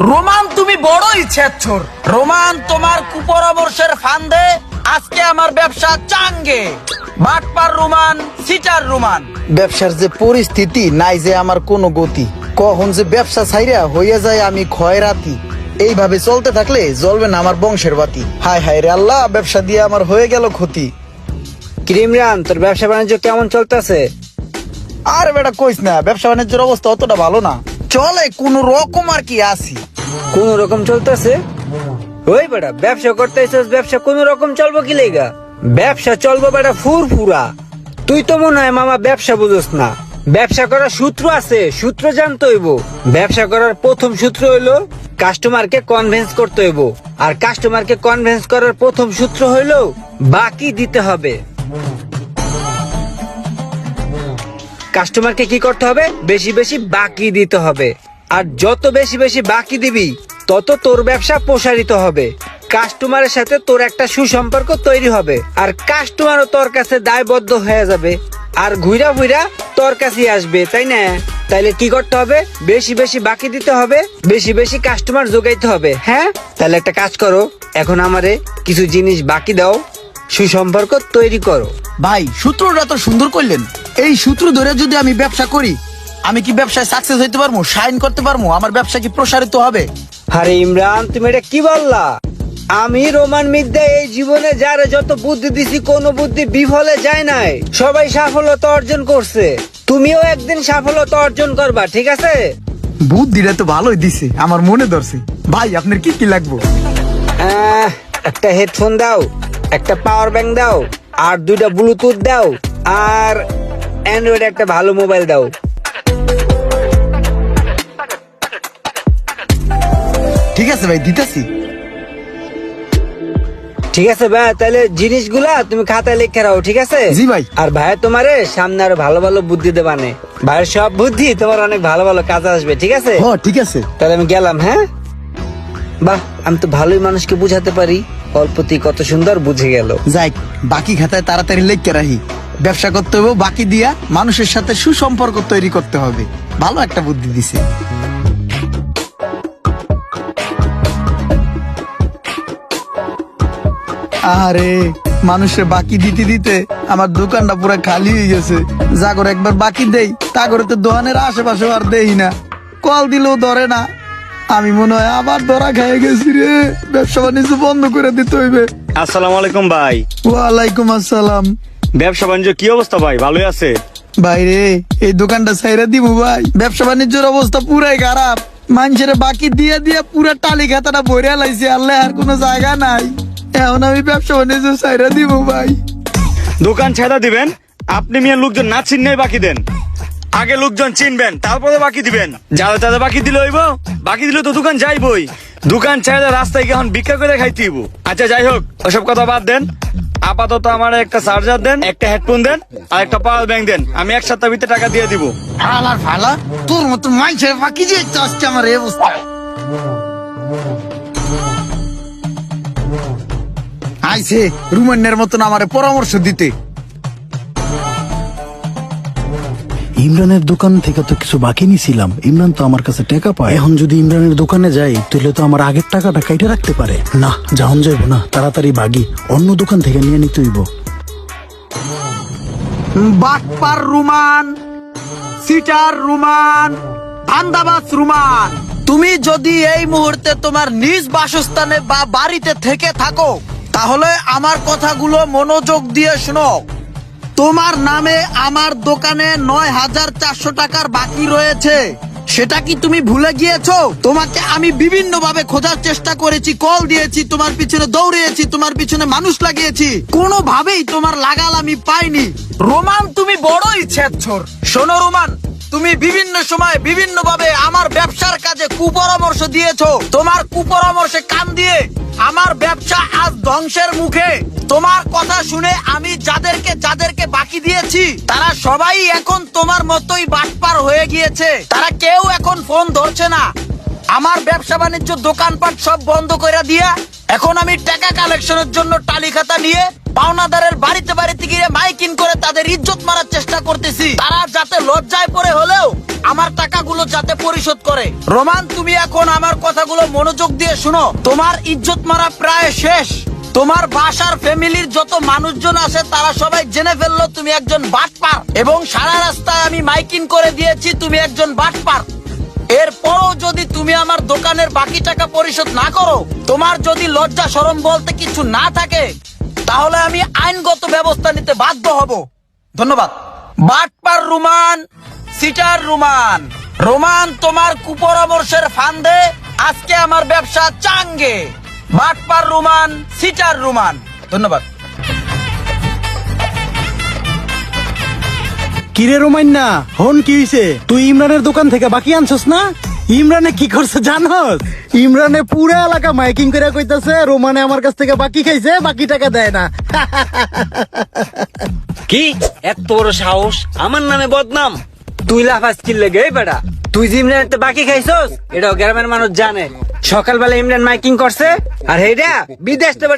Roman তুমি বড়ই ছেচ্ছর। Roman তোমার কুপরামর্শের ফান্দে আজকে আমার ব্যবসা চাঙ্গে। বাটপার রোমান সিটার রোমান। ব্যবসার যে পরিস্থিতি নাই যে আমার কোনো গতি। কখন যে ব্যবসা ছাইরা হইয়া যায় আমি ক্ষয়রাতি। এইভাবে চলতে থাকলে জ্বলবে না আমার বংশের বাতি। হায় হায় রে আল্লাহ ব্যবসা দিয়ে আমার হয়ে গেল ক্ষতি। ক্রিমরান তোর ব্যবসা বাণিজ্য কেমন চলতেছে? আর বেটা কইস না ব্যবসা বাণিজ্যের অবস্থা অতটা ভালো না। চলে, কোন রকম আর কি আছি। কোন রকম চলতেছে? ওই বেটা, ব্যবসা করতে ব্যবসা কোন রকম চলবো কি লেগা? ব্যবসা চলবো বেটা ফুরফুরা। তুই তো মনে হয় মামা ব্যবসা বুঝোস না। ব্যবসা করার সূত্র আছে, সূত্র জানতে হইব। ব্যবসা করার প্রথম সূত্র হইল কাস্টমারকে কনভিন্স করতে হইব। আর কাস্টমারকে কনভিন্স করার প্রথম সূত্র হইল, বাকি দিতে হবে। কাস্টমারকে কি করতে হবে? বেশি বেশি বাকি দিতে হবে। আর যত বেশি বেশি বাকি দিবি, তত তোর ব্যবসা প্রসারিত হবে। কাস্টমারের সাথে তোর একটা সুসম্পর্ক তৈরি হবে। আর কাস্টমারও তোর কাছে দায়বদ্ধ হয়ে যাবে। আর ঘুরা ঘুরা তোর কাছেই আসবে, তাই না? তাইলে কি করতে হবে? বেশি বেশি বাকি দিতে হবে, বেশি বেশি কাস্টমার যোগাইতে হবে হ্যাঁ? তাহলে একটা কাজ করো, এখন আমারে কিছু জিনিস বাকি দাও। সুসম্পর্ক তৈরি করো। ভাই সূত্রটা তো সুন্দর করলেন। এই সূত্র ধরে যদি আমি ব্যবসা করি আমি কি ব্যবসায় সাকসেস হইতে পারব? সাইন করতে পারব? আমার ব্যবসা কি প্রসারিত হবে? আরে ইমরান তুমি এটা কি বললা? আমি রোমান মিদ্যা এই জীবনে যারা যত বুদ্ধি দিছি কোন বুদ্ধি বিফলে যায় নাই। সবাই সাফল্যতা অর্জন করছে। তুমিও একদিন সাফল্যতা অর্জন করবা ঠিক আছে? বুদ্ধিটা তো ভালোই দিছে আমার মনে ধরছে। ভাই আপনার কি কি লাগবো? একটা হেডফোন দাও। একটা পাওয়ার ব্যাংক দাও আর দুইটা ব্লুটুথ দাও আর অ্যান্ড্রয়েড একটা ভালো মোবাইল দাও। ঠিক আছে ভাই দিতেছি। ঠিক আছে ভাই তাহলে জিনিসগুলা তুমি খাতায় লিখে রাখো ঠিক আছে? জি ভাই। আর ভাই তোমারে সামনে আরও ভালো ভালো বুদ্ধি দেবানে ভাইয়ের সব বুদ্ধি তোমার অনেক ভালো ভালো কাজে আসবে ঠিক আছে? হ ঠিক আছে। তাহলে আমি গেলাম হ্যাঁ? বাহ আমি তো ভালোই মানুষকে বুঝাতে পারি। অল্পতি কত সুন্দর বুঝে গেল। যাই, বাকি খাতায় তাড়াতাড়ি লেখকে রাখি। ব্যবসা করতে হবে বাকি দিয়া মানুষের সাথে সুসম্পর্ক তৈরি করতে হবে। ভালো একটা বুদ্ধি দিছে। আরে মানুষের বাকি দিতে দিতে আমার দোকানটা পুরো খালি হয়ে গেছে। জাগর একবার বাকি দেই, তা করে তো দোকানের আশেপাশে আর দেই না। কল দিলেও ধরে না। আমি মনে হয় আবার ধরা খেয়ে গেছি রে। ব্যবসা বাণিজ্য বন্ধ করে দিতে হইবে। আসসালামু আলাইকুম ভাই। ওয়ালাইকুম আসসালাম। ব্যবসা বাণিজ্য কি অবস্থা ভাই? ভালোই আছে? ভাই রে এই দোকানটা সাইরা দিব ভাই। ব্যবসা বাণিজ্যের অবস্থা পুরাই খারাপ। মানুষের বাকি দিয়ে দিয়ে পুরা টালি খাতাটা ভরে লাইছে আল্লাহ আর কোনো জায়গা নাই। এখন আমি ব্যবসা বাণিজ্য সাইরা দিব ভাই। দোকান ছেড়া দিবেন? আপনি মিয়া লোকজন না চিনলেই বাকি দেন। আগে লোকজন চিনবেন, তারপরে বাকি দিবেন। যারা যারা বাকি দিলে হইব, বাকি দিলে তো দোকান যাইবই। দোকান ছেড়ে রাস্তায় গিয়ে এখন ভিক্ষা করে খাইতে হইব। আচ্ছা যাই হোক, ওসব কথা বাদ দেন। আপাতত আমার একটা চার্জার দেন, একটা হেডফোন দেন, আর একটা পাওয়ার ব্যাংক দেন। আমি এক সপ্তাহ ভিতরে টাকা দিয়ে দিব। ফালার ফালা তোর মতো মাইছের বাকি যে একটু আসছে আমার এই অবস্থা। আইছে, রুমান্যের মতন আমারে পরামর্শ দিতে। ইমরানের দোকান থেকে তো কিছু বাকি নিছিলাম। ইমরান তো আমার কাছে টাকা পায়। এখন যদি ইমরানের দোকানে যাই তাহলে তো আমার আগের টাকাটা কাইটে রাখতে পারে। না যাওন যাইব না তাড়াতাড়ি ভাগি অন্য দোকান থেকে নিয়ে নিতে হইব। বাটপার রুমান সিটার রুমান ধান্দাবাস রুমান। তুমি যদি এই মুহূর্তে তোমার নিজ বাসস্থানে বা বাড়িতে থেকে থাকো তাহলে আমার কথাগুলো মনোযোগ দিয়ে শোনো। তোমার নামে আমার দোকানে নয় হাজার চারশো টাকার বাকি রয়েছে। সেটা কি তুমি ভুলে গিয়েছো? তোমাকে আমি বিভিন্ন ভাবে খোঁজার চেষ্টা করেছি, কল দিয়েছি, তোমার পিছনে দৌড়িয়েছি, তোমার পিছনে মানুষ লাগিয়েছি। কোনোভাবেই তোমার লাগাল আমি পাইনি। রোমান, তুমি বড়ই ছেচ্ছর শোনো রোমান, তুমি বিভিন্ন সময় বিভিন্ন ভাবে আমার ব্যবসার কাজে কুপরামর্শ দিয়েছ। তোমার কুপরামর্শে কান দিয়ে আমার ব্যবসা আজ ধ্বংসের মুখে। তোমার কথা শুনে আমি যাদেরকে যাদেরকে বাকি দিয়েছি, তারা সবাই এখন তোমার মতোই বাটপার হয়ে গিয়েছে। তারা কেউ এখন ফোন ধরছে না। আমার ব্যবসা বাণিজ্য দোকানপাট সব বন্ধ করে দিয়া, এখন আমি টাকা কালেকশনের জন্য টালি খাতা নিয়ে পাওনাদারের বাড়িতে বাড়িতে গিয়ে মাইকিং করে তাদের ইজ্জত মারার চেষ্টা করতেছি। তারা যাতে লজ্জায় পড়ে হলেও আমার টাকাগুলো যাতে পরিশোধ করে। রোমান, তুমি এখন আমার কথাগুলো মনোযোগ দিয়ে শুনো। তোমার ইজ্জত মারা প্রায় শেষ। তোমার বাসার ফ্যামিলির যত মানুষজন আছে, তারা সবাই জেনে ফেলল তুমি একজন বাটপার। এবং সারা রাস্তায় আমি মাইকিং করে দিয়েছি, তুমি একজন বাটপার। এরপরও যদি তুমি আমার দোকানের বাকি টাকা পরিশোধ না করো, তোমার যদি লজ্জা সরম বলতে কিছু না থাকে, তাহলে আমি আইনগত ব্যবস্থা নিতে বাধ্য হব। ধন্যবাদ। বাটপার রুমান, সিটার রুমান। রোমান, তোমার কুপরামর্শের ফান্দে আজকে আমার ব্যবসা চাঙ্গে। বাটপার রুমান সিটার রুমান। ধন্যবাদ। কিরে রোমাইন্না হন কি হইছে? তুই ইমরানের দোকান থেকে বাকি আনছস না? ইমরানে কি করছে জানস? ইমরানে পুরা এলাকা মাইকিং করে কইতাছে রোমানে আমার কাছ থেকে বাকি খাইছে বাকি টাকা দেয় না। কি? এত বড় সাহস? আমার নামে বদনাম? তুই লাফাস কি লেগে এই বেটা তুই যে ইমরান বাকি খাইছস এটাও গ্রামের মানুষ জানে। সকালবেলা ইমরান মাইকিং করছে আর বিদেশ থেকে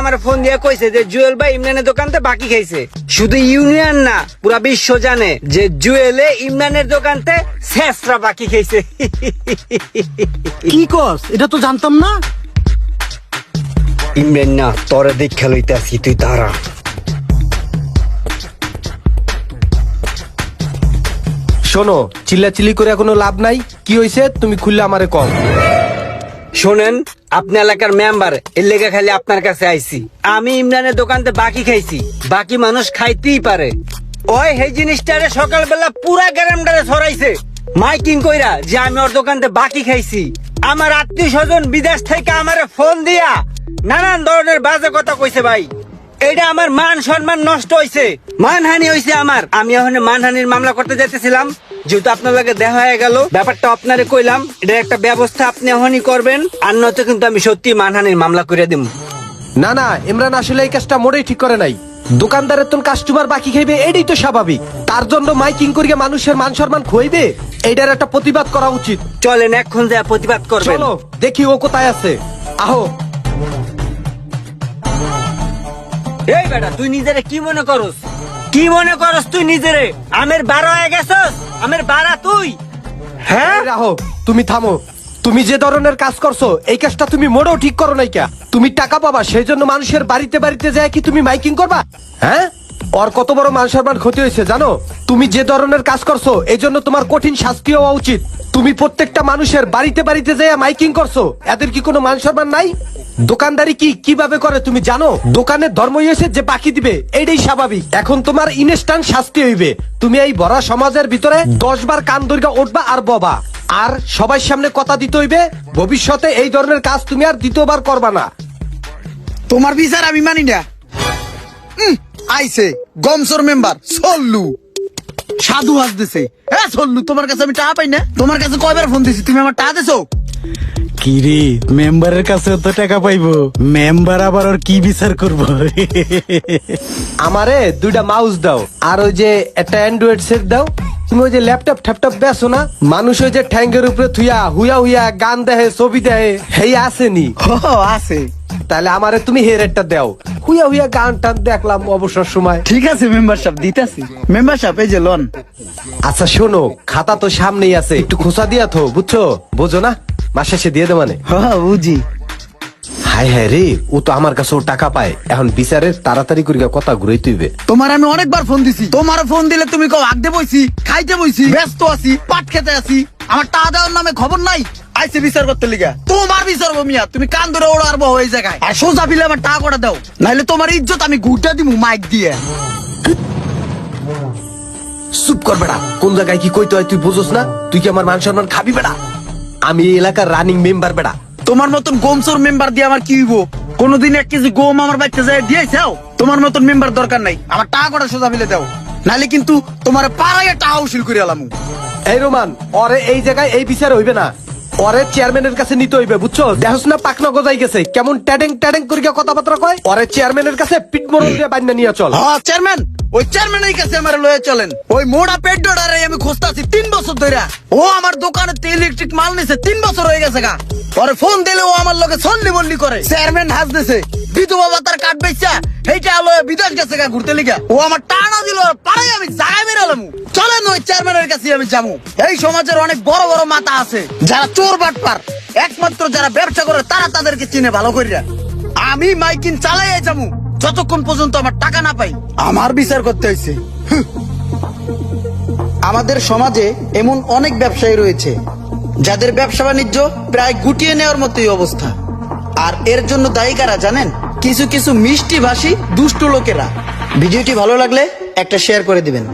আমার ফোন দিয়ে কইছে যে জুয়েল ভাই ইমরানের দোকানতে বাকি খাইছে। শুধু ইউনিয়ন না পুরা বিশ্ব জানে যে জুয়েলে ইমরানের দোকানতে শেষরা বাকি খাইছে। কি কস? এটা তো জানতাম না। ইমরান না তোরে দেখা লইতে আসি তুই তারা শোনো, চিল্লাচিল্লি করে কোনো লাভ নাই। কি হয়েছে তুমি খুললে আমারে কম শোনেন, আপনি এলাকার মেম্বার, এর লেগে খালি আপনার কাছে আইছি। আমি ইমরানের দোকানতে বাকি খাইছি, বাকি মানুষ খাইতেই পারে। ওই, সেই জিনিসটারে সকালবেলা পুরা গ্রামটারে ছড়াইছে। মাইকিং কইরা যে আমি ওর দোকানতে বাকি খাইছি। আমার আত্মীয় স্বজন বিদেশ থেকে আমারে ফোন দিয়া নানান ধরনের বাজে কথা কইছে ভাই। এটা আমার মান সম্মান নষ্ট হয়েছে মানহানি হয়েছে আমার। আমি এখন মানহানির মামলা করতে যেতেছিলাম যেহেতু আপনার লাগে দেখা হয়ে গেল ব্যাপারটা আপনারে কইলাম। এটা একটা ব্যবস্থা আপনি এখনই করবেন। আর নয়তো কিন্তু আমি সত্যি মানহানির মামলা করে দিব না না ইমরান আসলে এই কাজটা মোটেই ঠিক করে নাই। দোকানদারের তো কাস্টমার বাকি খাইবে এটাই তো স্বাভাবিক। তার জন্য মাইকিং করিয়ে মানুষের মান সম্মান খইবে এইটার একটা প্রতিবাদ করা উচিত। চলেন এখন যা প্রতিবাদ করবেন। দেখি ও কোথায় আছে। আহো। এই বেটা, তুই নিজেরে কি মনে করস? কি মনে করস তুই নিজেরে? আমের বারো হয়ে গেছস? আমের বারা তুই? হ্যাঁ? রাহো, তুমি থামো। তুমি যে ধরনের কাজ করছ, এই কাজটা তুমি মোটেও ঠিক করো নাই তুমি টাকা পাবা, সেই জন্য মানুষের বাড়িতে বাড়িতে যায় কি তুমি মাইকিং করবা? হ্যাঁ? ওর কত বড় মান সম্মান ক্ষতি হয়েছে, জানো? তুমি যে ধরনের কাজ করছ, এই জন্য তোমার কঠিন শাস্তি হওয়া উচিত। তুমি প্রত্যেকটা মানুষের বাড়িতে বাড়িতে যায় মাইকিং করছ, এদের কি কোনো মান সম্মান নাই? দোকানদারি কি কীভাবে করে তুমি জানো? দোকানের ধর্ম হয়েছে, যে বাকি দিবে, এইটাই স্বাভাবিক। এখন তোমার ইনস্ট্যান্ট শাস্তি হইবে। তুমি এই বড় সমাজের ভিতরে দশ বার কান দৈর্ঘ্য উঠবা আর ববা। আর সবার সামনে কথা দিতে হইবে, ভবিষ্যতে এই ধরনের কাজ তুমি আর দ্বিতীয়বার করবা না। তোমার বিচার আমি মানি না। আইছে গমসর মেম্বার সল্লু। সাধু হাসতেছে। হ্যাঁ সল্লু তোমার কাছে আমি টাকা পাই না? তোমার কাছে কয়বার ফোন দিছি? তুমি আমার টাকা দিছো? কিরে মেম্বারের কাছে তো টাকা পাইবো? মেম্বার আবার ওর কি বিচার করব? আমারে দুইটা মাউস দাও আর ওই যে একটা অ্যান্ড্রয়েড সেট দাও। তুমি ওই যে ল্যাপটপ ট্যাপটপ বেছো না? মানুষ ওই যে ঠ্যাঙ্গের উপরে থুইয়া হুইয়া হুইয়া গান দেহে ছবি দেহে হেই আসেনি। ও আছে। তাহলে আমারে তুমি হেরেটটা দাও। হুইয়া হুইয়া গান টান দেখলাম অবসর সময়। ঠিক আছে মেম্বারশিপ দিতেছি। মেম্বারশিপ এই যে লোন আচ্ছা শোনো খাতা তো সামনেই আছে। একটু খোসা দিয়া থো বুঝছ? বোঝো না? মাস শেষে দিয়ে দে মানে। হ্যাঁ বুঝি। হায় হায় রে ও তো আমার কাছেও টাকা পায়। এখন বিচারে তাড়াতাড়ি করে কথা ঘুরে তুইবে। তোমার আমি অনেকবার ফোন দিছি। তোমার ফোন দিলে তুমি কও আগতে বইছি খাইতে বইছি ব্যস্ত আছি পাট খেতে আছি। আমার টাকা দেওয়ার নামে খবর নাই? আইসে বিচার করতে লিগা। তোমার বিচার মিয়া, তুমি কান ধরে ওড়ার বহ ওই জায়গায়। আর সোজা বিলে আমার টাকা কটা দাও, নাইলে তোমার ইজ্জত আমি গুটা দিমু মাইক দিয়ে। চুপ কর বেড়া, কোন জায়গায় কি কইতে হয় তুই বুঝোস না? তুই কি আমার মান সম্মান খাবি বেড়া? আমি এলাকার রানিং মেম্বার বেড়া। তোমার মতন মেম্বার দিয়ে আমার কি হইব? কোনদিন এক কেজি গোম আমার বাচ্চা যায় দিয়েছাও তোমার মতন মেম্বার দরকার নাই, আমার টাকা কটা সোজা মিলে দাও। নাইলে কিন্তু তোমার পাড়ায় টাকা উসিল করে আলামু। এই রোমান এই জায়গায় এই বিচার হইবে না। ওরে চেয়ারম্যানের কাছে নিতে হইবে, বুঝছ? দেখো না পাকনা গজাই গেছে। কেমন ট্যাডেং ট্যাডেং করিয়া কথাবার্তা কয়? ওরে চেয়ারম্যানের কাছে পিট মরণ দিয়ে বাইনা নিয়ে চল। হ্যাঁ চেয়ারম্যান ওই চেয়ারম্যানের কাছে আমার লয়ে চলেন। ওই মোড়া পেট ডোডারে আমি খুঁজতাছি তিন বছর ধরে ও আমার দোকানে ইলেকট্রিক মাল নিছে, তিন বছর হয়ে গেছে গা। পরে ফোন দিলে ও আমার লগে সল্লি বল্লি করে। চেয়ারম্যান হাস দিছে বিধবা বেচা এইটা লয়ে বিদেশ গেছে গা ঘুরতে ও আমার টানা দিল পাড়াই আমি জায়গায় বেরোলাম চলেন ওই চেয়ারম্যানের কাছে আমি যাব। এই সমাজের অনেক বড় বড় আছে, যারা চোর বাটপার। একমাত্র যারা ব্যবসা করে, তারা তাদেরকে চিনে ভালো আমি মাইকিন চালাই যাব, যতক্ষণ পর্যন্ত আমার টাকা না পাই। আমার বিচার করতে হয়েছে আমাদের সমাজে এমন অনেক ব্যবসায়ী রয়েছে, যাদের ব্যবসা বাণিজ্য প্রায় গুটিয়ে নেওয়ার মতোই অবস্থা। আর এর জন্য দায়ী কারা জানেন? কিছু কিছু মিষ্টি ভাষী দুষ্ট লোকেরা। ভিডিওটি ভালো লাগলে একটা শেয়ার করে দিবেন।